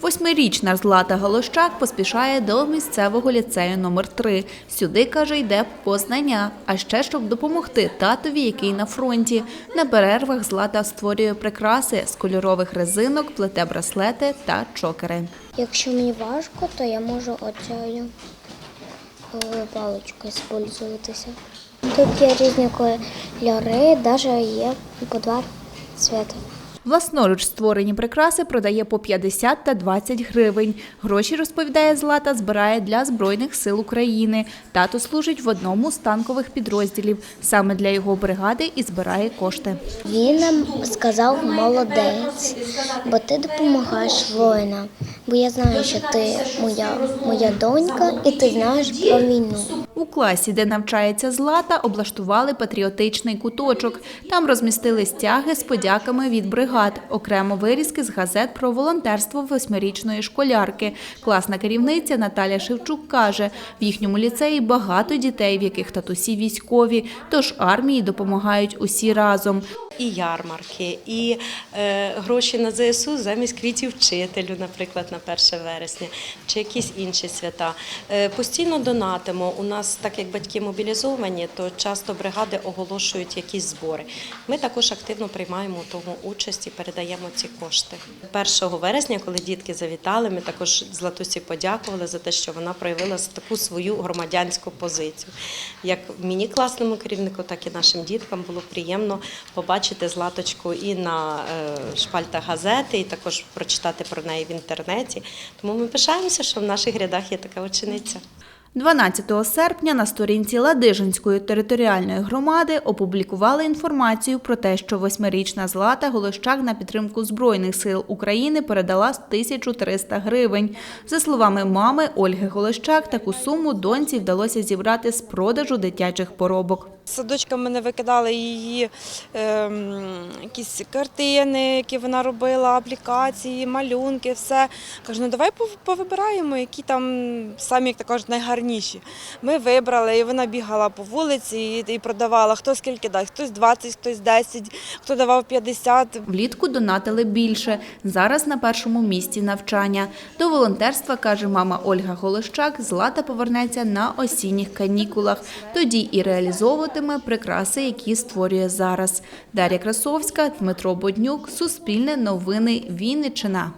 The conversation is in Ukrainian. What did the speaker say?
Восьмирічна Злата Галощак поспішає до місцевого ліцею номер 3 Сюди, каже, йде по знання, а ще щоб допомогти татові, який на фронті. На перервах Злата створює прикраси з кольорових резинок, плете браслети та чокери. Якщо мені важко, то я можу оцею е, паличкою спользуватися. Тут є різні кольори, навіть є по два цвіти. Власноруч створені прикраси продає по 50 та 20 гривень. Гроші, розповідає Злата, збирає для Збройних сил України. Тато служить в одному з танкових підрозділів. Саме для його бригади і збирає кошти. Він нам сказав молодець, бо ти допомагаєш воїнам. Бо я знаю, що ти моя, моя донька, і ти знаєш про війну. У класі, де навчається Злата, облаштували патріотичний куточок. Там розмістили стяги з подяками від бригад, окремо вирізки з газет про волонтерство восьмирічної школярки. Класна керівниця Наталя Шевчук каже, в їхньому ліцеї багато дітей, в яких татусі військові, тож армії допомагають усі разом. і ярмарки, і е, гроші на ЗСУ замість квітів вчителю, наприклад, на 1 вересня, чи якісь інші свята. Е, постійно донатимо. У нас, так як батьки мобілізовані, то часто бригади оголошують якісь збори. Ми також активно приймаємо у тому участь і передаємо ці кошти. 1 вересня, коли дітки завітали, ми також Златусі подякували за те, що вона проявила таку свою громадянську позицію. Як мені класному керівнику, так і нашим діткам було приємно побачити Златочку і на е, шпальтах газети, і також прочитати про неї в інтернеті. Тому ми пишаємося, що в наших рядах є така учениця. 12 серпня на сторінці Ладижинської територіальної громади опублікували інформацію про те, що восьмирічна Злата Голощак на підтримку Збройних сил України передала 1300 гривень. За словами мами Ольги Голощак, таку суму доньці вдалося зібрати з продажу дитячих поробок. Садочка мене викидали її ем, якісь картини, які вона робила, аплікації, малюнки, все. Кажу, ну давай повибираємо, які там самі, як кажуть, найгарніші. Ми вибрали, і вона бігала по вулиці і продавала, хто скільки дасть, хтось 20, хтось 10, хто давав 50. Влітку донатили більше. Зараз на першому місці навчання. До волонтерства, каже мама Ольга Голощак, Злата повернеться на осінніх канікулах. Тоді і реалізовуватиме прикраси, які створює зараз. Дар'я Красовська, Дмитро Боднюк, Суспільне новини, Вінниччина.